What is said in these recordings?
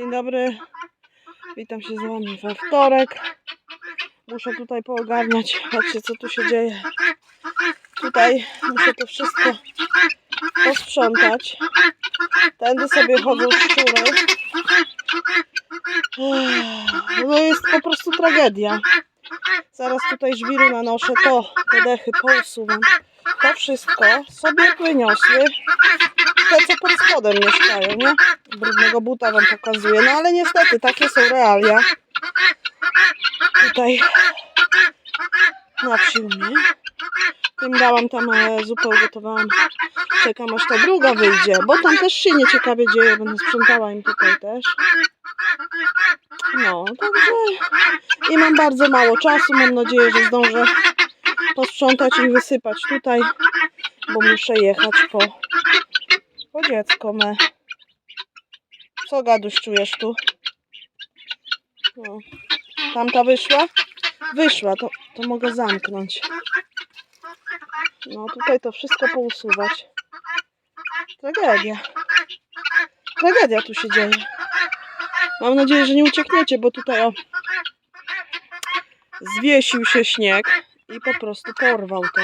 Dzień dobry. Witam się z Wami we wtorek. Muszę tutaj poogarniać. Patrzcie, co tu się dzieje. Tutaj muszę to wszystko posprzątać. Tędy sobie chodzą szczury. No jest po prostu tragedia. Zaraz tutaj żwiru nanoszę, to te dechy pousuwam. To wszystko sobie wyniosły te, co pod spodem mieszkają, nie? Brudnego buta wam pokazuję. No ale niestety, takie są realia. Tutaj na wsi u mnie. Tym dałam tam zupę ugotowałam. Czekam aż ta druga wyjdzie, bo tam też się nieciekawie dzieje. Będę sprzątała im tutaj też. No, także i mam bardzo mało czasu. Mam nadzieję, że zdążę posprzątać i wysypać tutaj, bo muszę jechać po, po dziecko me. Co gaduś czujesz tu? No. Tamta wyszła? Wyszła, to, to mogę zamknąć. No tutaj to wszystko pousuwać. Tragedia. Tragedia tu się dzieje. Mam nadzieję, że nie uciekniecie, bo tutaj o zwiesił się śnieg i po prostu porwał to.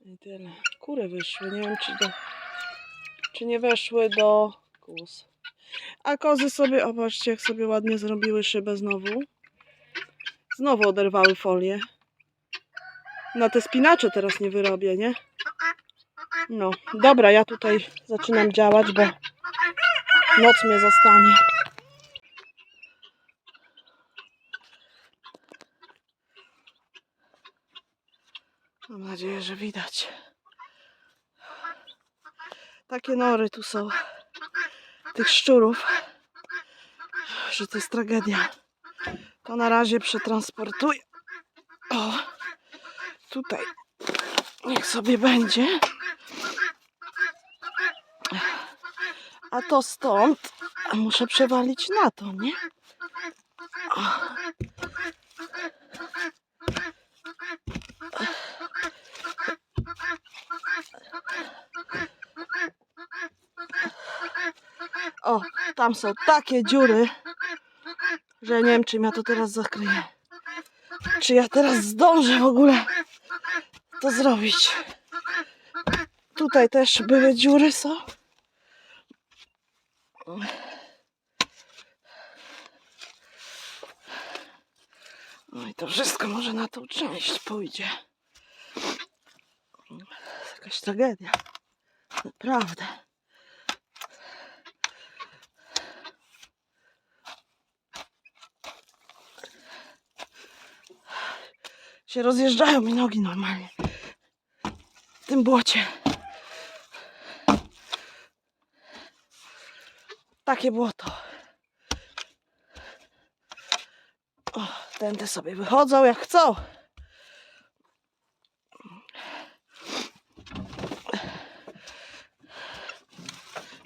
I tyle. Kury wyszły. Nie wiem, czy, do, czy nie weszły do kóz. A kozy sobie, o patrzcie, jak sobie ładnie zrobiły szybę znowu. Znowu oderwały folię. Na te spinacze teraz nie wyrobię, nie? No, dobra, ja tutaj zaczynam działać, bo noc mnie zastanie. Mam nadzieję, że widać. Takie nory tu są. Tych szczurów, że to jest tragedia. To na razie przetransportuję. O, tutaj niech sobie będzie. A to stąd muszę przewalić na to, nie? O. O, tam są takie dziury, że nie wiem, czym ja to teraz zakryję. Czy ja teraz zdążę w ogóle zrobić. Tutaj też były dziury, są. No i to wszystko może na tą część pójdzie. Jakaś tragedia. Naprawdę. się rozjeżdżają mi nogi normalnie. Tym błocie. Takie błoto. O, tędy sobie wychodzą jak chcą.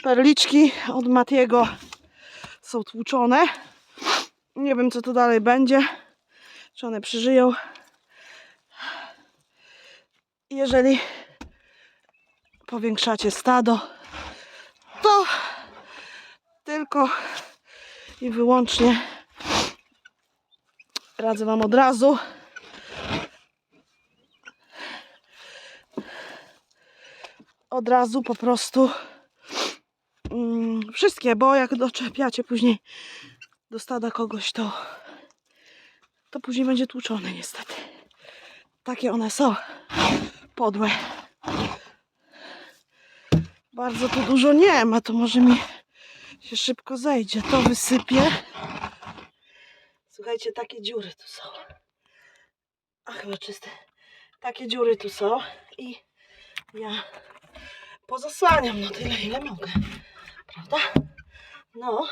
Perliczki od Matiego są tłuczone. Nie wiem co tu dalej będzie. Czy one przeżyją. Jeżeli powiększacie stado, to tylko i wyłącznie radzę Wam od razu. Od razu po prostu mm, wszystkie, bo jak doczepiacie później do stada kogoś, to to później będzie tłuczone niestety. Takie one są podłe. Bardzo tu dużo nie ma, to może mi się szybko zejdzie. To wysypię. Słuchajcie, takie dziury tu są. A chyba czyste. Takie dziury tu są i ja pozasłaniam no tyle ile mogę. Prawda? No.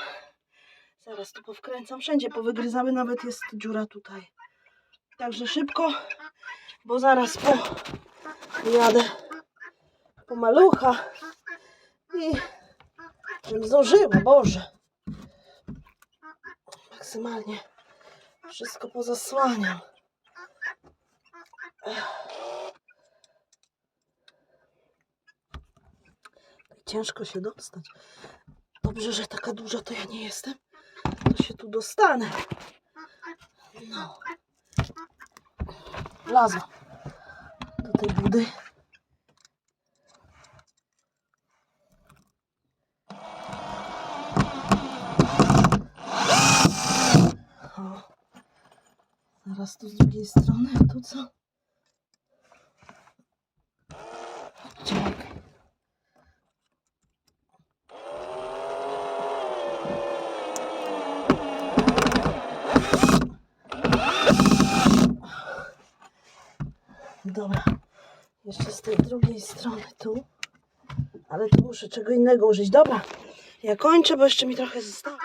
Zaraz tu powkręcam. Wszędzie powygryzały, nawet jest dziura tutaj. Także szybko, bo zaraz po Jadę po malucha i zdążyła, Boże. Maksymalnie wszystko pozasłaniam. Ciężko się dostać. Dobrze, że taka duża to ja nie jestem. To się tu dostanę. No. Wlazłam do tej budy. Zaraz tu z drugiej strony, tu co? Dobra. Jeszcze z tej drugiej strony tu. Ale tu muszę czego innego użyć. Dobra. Ja kończę, bo jeszcze mi trochę zostało.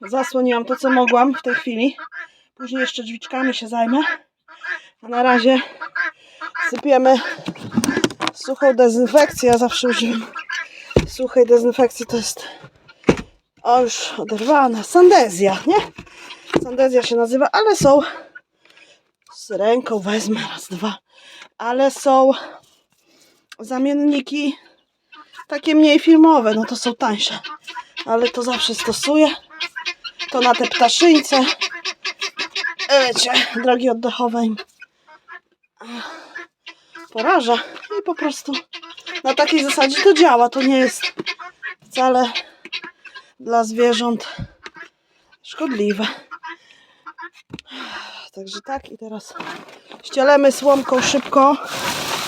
Zasłoniłam to, co mogłam w tej chwili. Później jeszcze drzwiczkami się zajmę. A na razie sypiemy suchą dezynfekcję. Ja zawsze używam suchej dezynfekcji. To jest o już oderwana. Sandezja, nie? Sandezja się nazywa, ale są z ręką wezmę raz, dwa. Ale są zamienniki takie mniej filmowe, no to są tańsze. Ale to zawsze stosuję. To na te ptaszyńce. Wiecie, drogi oddechowe im poraża. I po prostu na takiej zasadzie to działa. To nie jest wcale dla zwierząt szkodliwe. Także tak i teraz ścielemy słomką szybko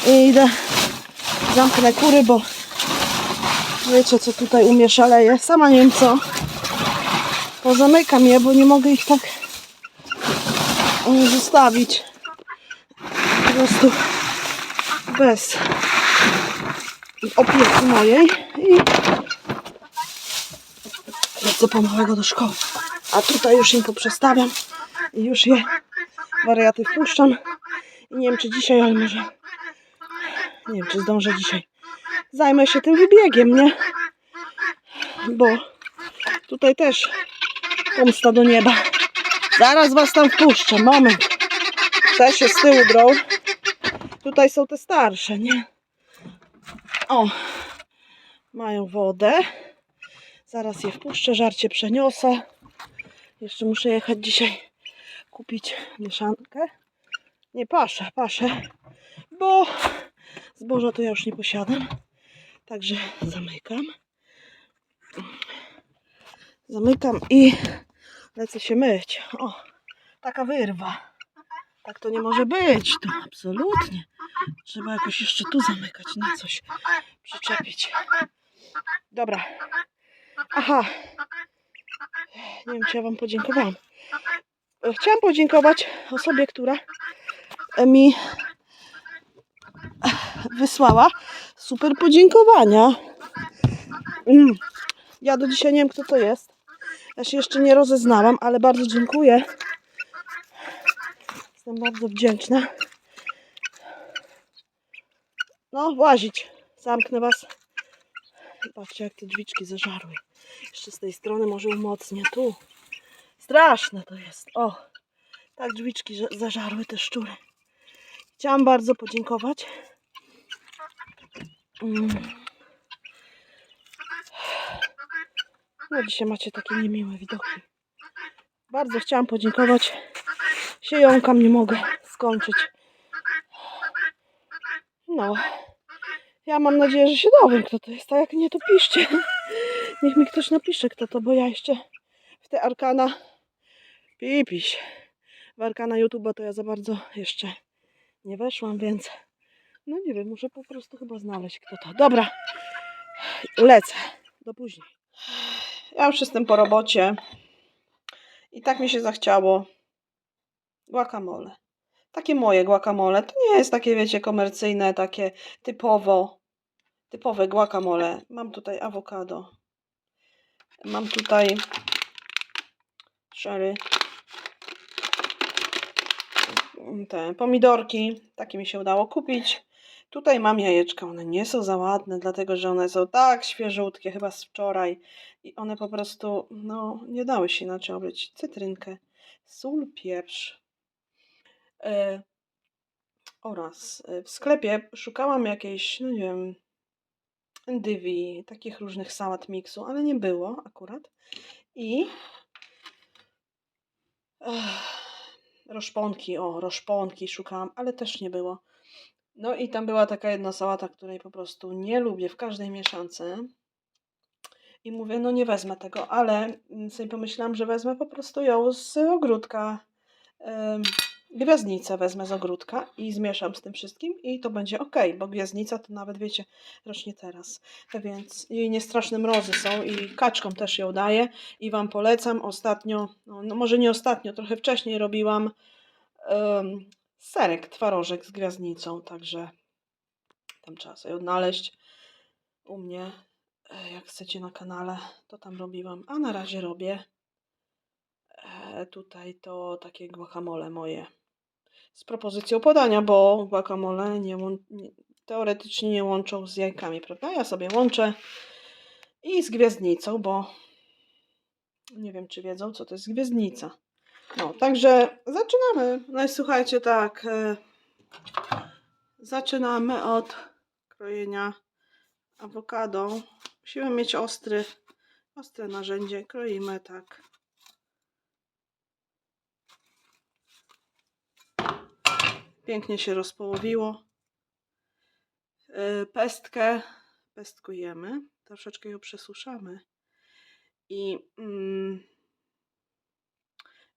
i idę zamknę kury, bo wiecie co tutaj u mnie szaleje. Sama nie wiem co. Pozamykam je, bo nie mogę ich tak mm, zostawić. Po prostu bez opieki mojej i lecę pomałego do szkoły. A tutaj już im poprzestawiam i już je wariaty wpuszczam. I nie wiem czy dzisiaj, ale może nie wiem czy zdążę dzisiaj. Zajmę się tym wybiegiem, nie? Bo tutaj też pomsta do nieba. Zaraz was tam wpuszczę, moment. Te się z tyłu drą. Tutaj są te starsze, nie? O, mają wodę. Zaraz je wpuszczę, żarcie przeniosę. Jeszcze muszę jechać dzisiaj kupić mieszankę. Nie paszę, paszę, bo zboża to ja już nie posiadam. Także zamykam. Zamykam i lecę się myć. O, taka wyrwa. Tak to nie może być. To absolutnie. Trzeba jakoś jeszcze tu zamykać, na coś przyczepić. Dobra. Aha. Nie wiem, czy ja Wam podziękowałam. Chciałam podziękować osobie, która mi wysłała super podziękowania. Mm. Ja do dzisiaj nie wiem, kto to jest. Ja się jeszcze nie rozeznałam, ale bardzo dziękuję. Jestem bardzo wdzięczna. No, włazić. Zamknę Was. Patrzcie, jak te drzwiczki zażarły. Jeszcze z tej strony może umocnię. Tu. Straszne to jest. O, tak drzwiczki zażarły te szczury. Chciałam bardzo podziękować. Mm. No dzisiaj macie takie niemiłe widoki. Bardzo chciałam podziękować. Siejąkam nie mogę skończyć. No. Ja mam nadzieję, że się dowiem, kto to jest, a jak nie, to piszcie. Niech mi ktoś napisze, kto to, bo ja jeszcze w te arkana pipiś. W arkana YouTube'a to ja za bardzo jeszcze nie weszłam, więc no nie wiem, muszę po prostu chyba znaleźć, kto to. Dobra, lecę. Do później. Ja już jestem po robocie i tak mi się zachciało guacamole. Takie moje guacamole. To nie jest takie, wiecie, komercyjne, takie typowo, typowe guacamole. Mam tutaj awokado. Mam tutaj sherry. te pomidorki. Takie mi się udało kupić. Tutaj mam jajeczka. One nie są za ładne, dlatego że one są tak świeżutkie, chyba z wczoraj. I one po prostu, no, nie dały się inaczej obyć. Cytrynkę, sól, pieprz. E, oraz e, w sklepie szukałam jakiejś, no nie wiem, endywi, takich różnych sałat miksu, ale nie było akurat. I Ech, roszponki, o, roszponki szukałam, ale też nie było. No i tam była taka jedna sałata, której po prostu nie lubię w każdej mieszance. I mówię, no nie wezmę tego, ale mm, sobie pomyślałam, że wezmę po prostu ją z ogródka. Gwiazdnicę wezmę z ogródka i zmieszam z tym wszystkim i to będzie ok, bo gwiazdnica to nawet wiecie, rośnie teraz. Więc jej niestraszne mrozy są i kaczkom też ją daję i Wam polecam. Ostatnio, no, no może nie ostatnio, trochę wcześniej robiłam ym, serek, twarożek z gwiazdnicą, także tam trzeba sobie odnaleźć u mnie, e, jak chcecie na kanale, to tam robiłam, a na razie robię e, tutaj to takie guacamole moje z propozycją podania, bo guacamole nie, nie, teoretycznie nie łączą z jajkami, prawda? Ja sobie łączę i z gwiazdnicą, bo nie wiem, czy wiedzą, co to jest gwiazdnica. No, także zaczynamy. No i słuchajcie, tak. E, zaczynamy od krojenia awokado. Musimy mieć ostry, ostre narzędzie. Kroimy tak. Pięknie się rozpołowiło. E, Pestkę pestkujemy. Troszeczkę ją przesuszamy. I mm,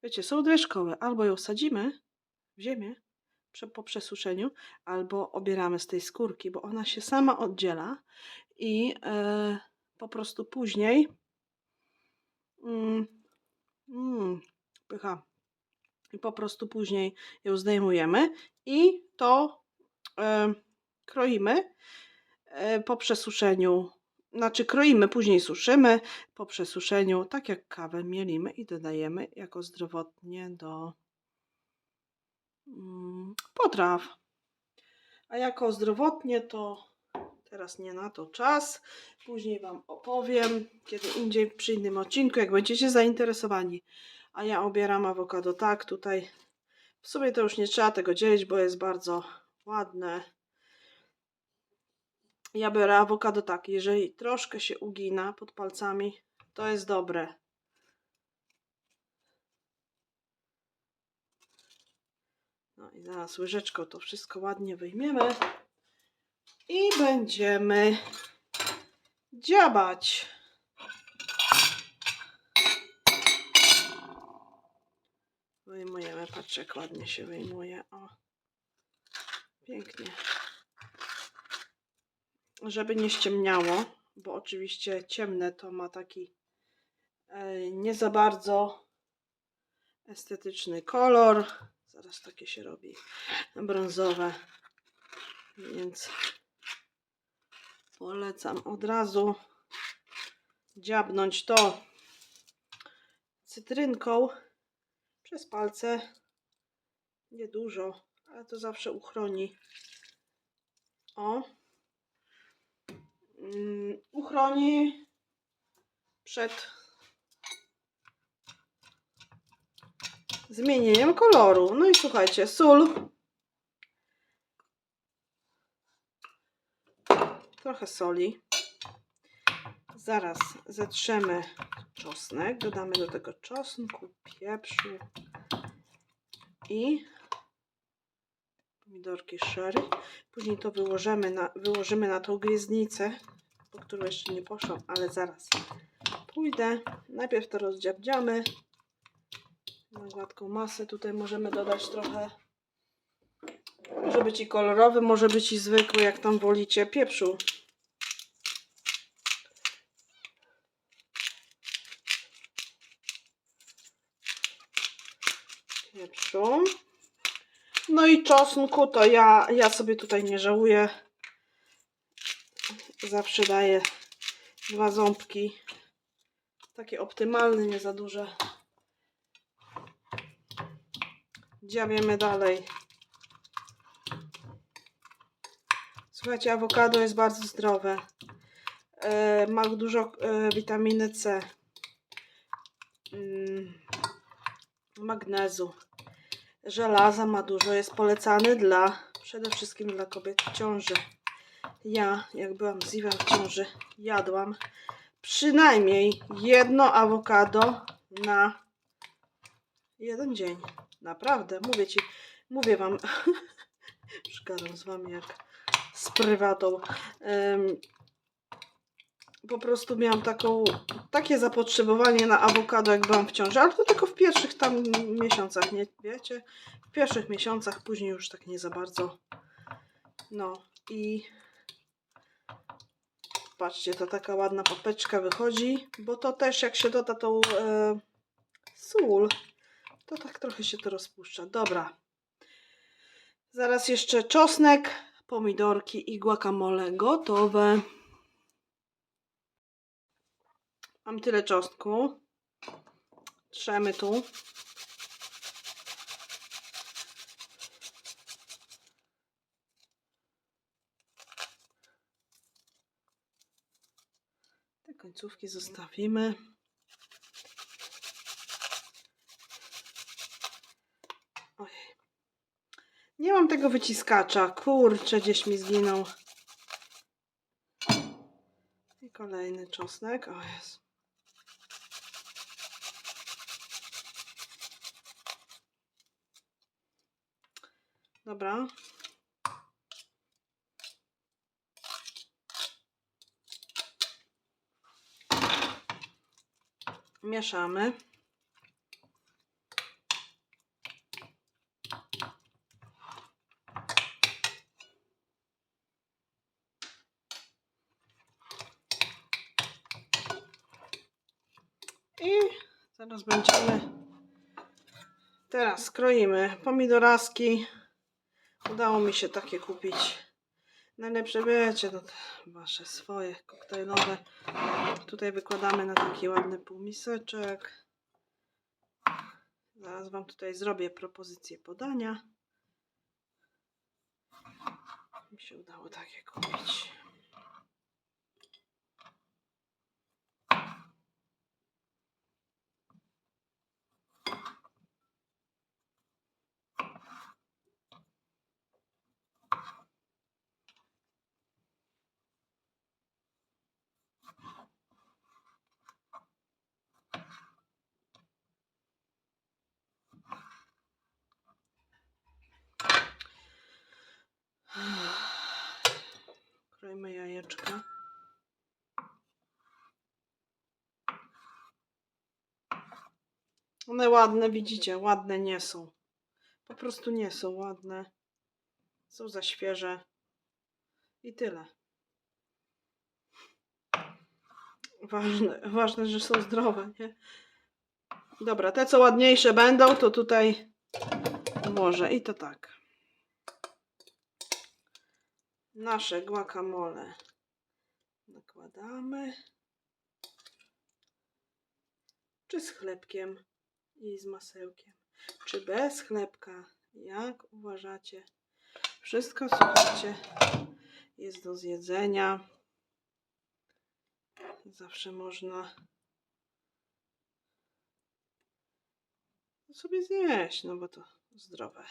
wiecie, są dwie szkoły. Albo ją sadzimy w ziemię po przesuszeniu, albo obieramy z tej skórki, bo ona się sama oddziela i e, po prostu później mm, mm, pycha. I po prostu później ją zdejmujemy i to e, kroimy e, po przesuszeniu. Znaczy kroimy, później suszymy po przesuszeniu, tak jak kawę mielimy i dodajemy jako zdrowotnie do mm, potraw. A jako zdrowotnie to teraz nie na to czas. Później Wam opowiem, kiedy indziej przy innym odcinku, jak będziecie zainteresowani. A ja obieram awokado tak, tutaj w sumie to już nie trzeba tego dzielić, bo jest bardzo ładne. Ja biorę awokado tak, jeżeli troszkę się ugina pod palcami, to jest dobre. No i zaraz łyżeczką to wszystko ładnie wyjmiemy i będziemy dziabać. Wyjmujemy, patrz jak ładnie się wyjmuje. O, pięknie. Żeby nie ściemniało, bo oczywiście ciemne to ma taki e, nie za bardzo estetyczny kolor. Zaraz takie się robi brązowe, więc polecam od razu dziabnąć to cytrynką przez palce. Niedużo, ale to zawsze uchroni. O. Uchroni przed zmienieniem koloru. No i słuchajcie, sól. Trochę soli. Zaraz zetrzemy czosnek. Dodamy do tego czosnku, pieprzu i pomidorki sherry. Później to wyłożymy na, wyłożymy na tą gwiezdnicę, po którą jeszcze nie poszłam, ale zaraz pójdę. Najpierw to rozdziabdziamy na gładką masę. Tutaj możemy dodać trochę, może być i kolorowy, może być i zwykły, jak tam wolicie, pieprzu. Pieprzu. No i czosnku to ja, ja sobie tutaj nie żałuję. Zawsze daję dwa ząbki. Takie optymalne, nie za duże. Dziabiemy dalej. Słuchajcie, awokado jest bardzo zdrowe. E, ma dużo e, witaminy C. Mm, magnezu. Żelaza ma dużo. Jest polecany dla przede wszystkim dla kobiet w ciąży. Ja, jak byłam z Iwem w ciąży, jadłam przynajmniej jedno awokado na jeden dzień. Naprawdę, mówię ci, mówię wam, szkaram z wami jak z prywatą. Em, po prostu miałam taką, takie zapotrzebowanie na awokado, jak byłam w ciąży, ale to tylko w pierwszych tam miesiącach, nie wiecie? W pierwszych miesiącach, później już tak nie za bardzo. No i patrzcie, to taka ładna papeczka wychodzi, bo to też jak się doda tą e, sól, to tak trochę się to rozpuszcza. Dobra. Zaraz jeszcze czosnek, pomidorki i guacamole gotowe. Mam tyle czosnku. Trzemy tu. Końcówki zostawimy. Nie mam tego wyciskacza. Kurczę, gdzieś mi zginął. I kolejny czosnek. O jest. Dobra. Mieszamy. I zaraz będziemy. Teraz kroimy pomidoraski. Udało mi się takie kupić. Najlepsze wiecie, to te wasze swoje koktajlowe. Tutaj wykładamy na taki ładny półmiseczek. Zaraz Wam tutaj zrobię propozycję podania. Mi się udało takie kupić. Krojmy jajeczka. One ładne, widzicie, ładne nie są. Po prostu nie są ładne. Są za świeże. I tyle. Ważne, ważne, że są zdrowe, nie? Dobra, te co ładniejsze będą, to tutaj może. I to tak. Nasze guacamole nakładamy. Czy z chlebkiem i z masełkiem, czy bez chlebka, jak uważacie. Wszystko, słuchajcie, jest do zjedzenia. Zawsze można sobie zjeść, no bo to zdrowe.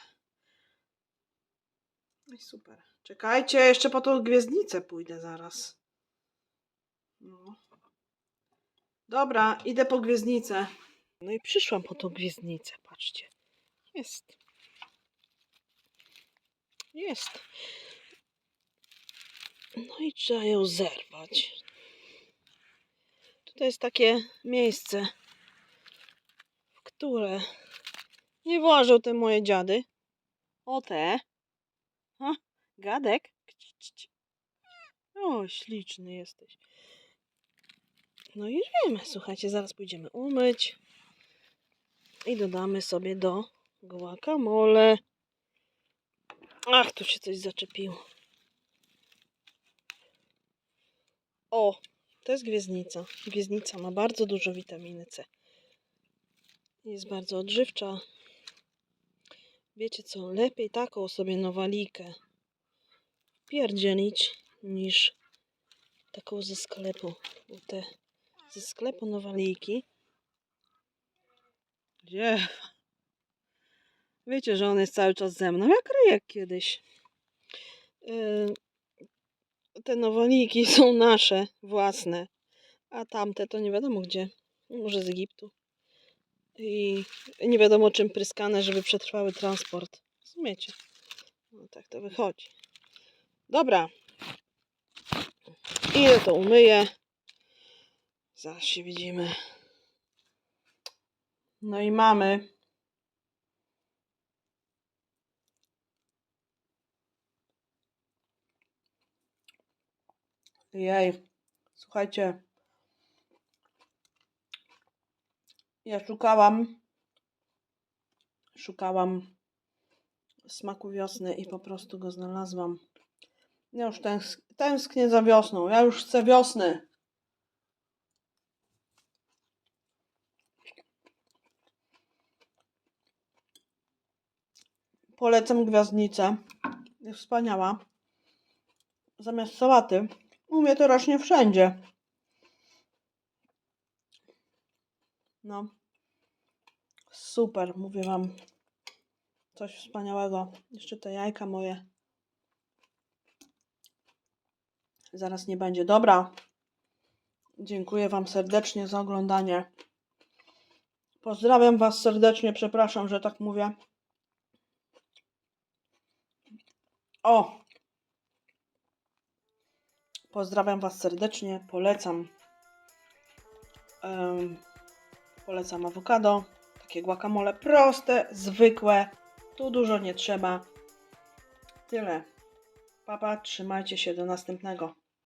No i super. Czekajcie, jeszcze po tą gwiezdnicę pójdę zaraz. No. Dobra, idę po gwiezdnicę. No i przyszłam po tą gwiezdnicę, patrzcie. Jest. Jest. No i trzeba ją zerwać. Tutaj jest takie miejsce, w które nie włażą te moje dziady. O te. Ha, gadek. O, śliczny jesteś. No i wiemy, słuchajcie, zaraz pójdziemy umyć i dodamy sobie do guacamole. Ach, tu się coś zaczepiło. O, to jest gwiezdnica. Gwiezdnica ma bardzo dużo witaminy C. Jest bardzo odżywcza. Wiecie co, lepiej taką sobie nowalikę pierdzielić niż taką ze sklepu. Bo te ze sklepu nowaliki gdzie? Wiecie, że on jest cały czas ze mną, jak ryjek kiedyś. Yy, te nowaliki są nasze, własne, a tamte to nie wiadomo gdzie. Może z Egiptu. I nie wiadomo czym pryskane, żeby przetrwały transport. Rozumiecie? No tak to wychodzi. Dobra. Ile to umyję? Zaraz się widzimy. No i mamy. Jej, słuchajcie. Ja szukałam, szukałam smaku wiosny i po prostu go znalazłam. Ja już tęsk tęsknię za wiosną. Ja już chcę wiosny. Polecam gwiazdnicę. Jest wspaniała. Zamiast sałaty umie to rośnie wszędzie. No. Super, mówię wam. Coś wspaniałego. Jeszcze te jajka moje. Zaraz nie będzie. Dobra. Dziękuję wam serdecznie za oglądanie. Pozdrawiam was serdecznie. Przepraszam, że tak mówię. O! Pozdrawiam Was serdecznie. Polecam. em, polecam awokado. Takie guacamole proste, zwykłe. Tu dużo nie trzeba. Tyle. Papa, trzymajcie się do następnego.